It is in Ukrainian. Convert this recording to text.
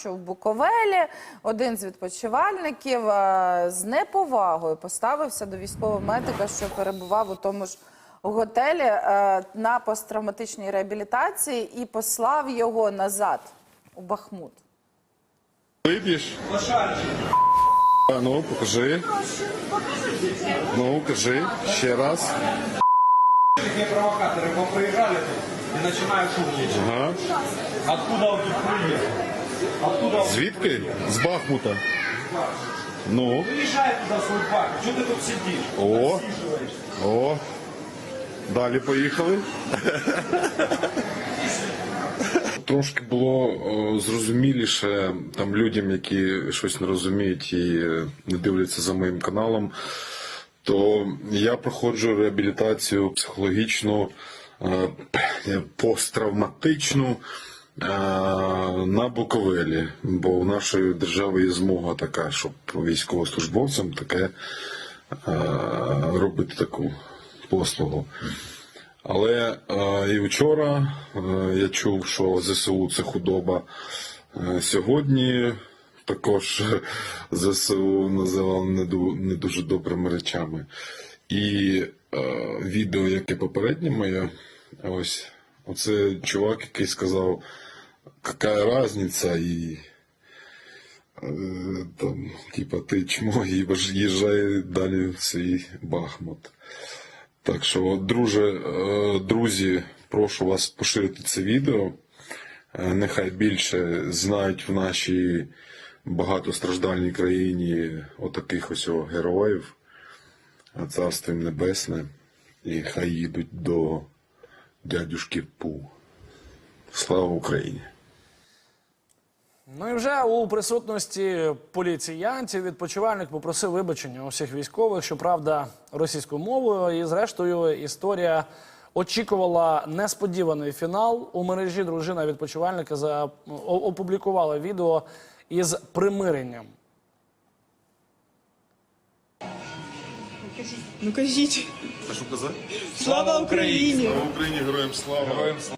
Що в Буковелі один з відпочивальників е, з неповагою поставився до військового медика, що перебував у тому ж готелі е, на посттравматичній реабілітації, і послав його назад у Бахмут. Виб'єш? А ну, покажи. Ну, кажи ще раз. Такие провокаторы поприезжали тут и начинают шумничать. Ага. Откуда тут приехал? Звідки? З Бахмута. Ну, приезжает туда свой парк? Что ты тут сидишь? О. О. Далі поїхали. Трошки було о, зрозуміліше там людям, які щось не розуміють і е, не дивляться за моїм каналом. То я проходжу реабілітацію психологічну, е, посттравматичну е, на Буковелі, бо в нашої держави є змога така, щоб військовослужбовцям таке е, робити таку послугу. Але е, і вчора е, я чув, що ЗСУ це худоба. Е, сьогодні також ЗСУ називали не, дуже добрими речами. І е, відео, яке попереднє моє, ось оце чувак, який сказав, яка різниця, і е, там, типа, ти чмо, важ- їжджай далі в свій Бахмут. Так що, друже, е, друзі, прошу вас поширити це відео. Е, Нехай більше знають в нашій багатостраждальній країні отаких ось героїв. Царство їм небесне. І хай їдуть до дядюшки Пу. Слава Україні! Ну і вже у присутності поліціянців відпочивальник попросив вибачення у всіх військових, щоправда, російською мовою. І зрештою історія очікувала несподіваний фінал. У мережі дружина відпочивальника за опублікувала відео із примиренням. Ну кажіть, А що казати? слава Україні! Україні героям слава! Героям слава.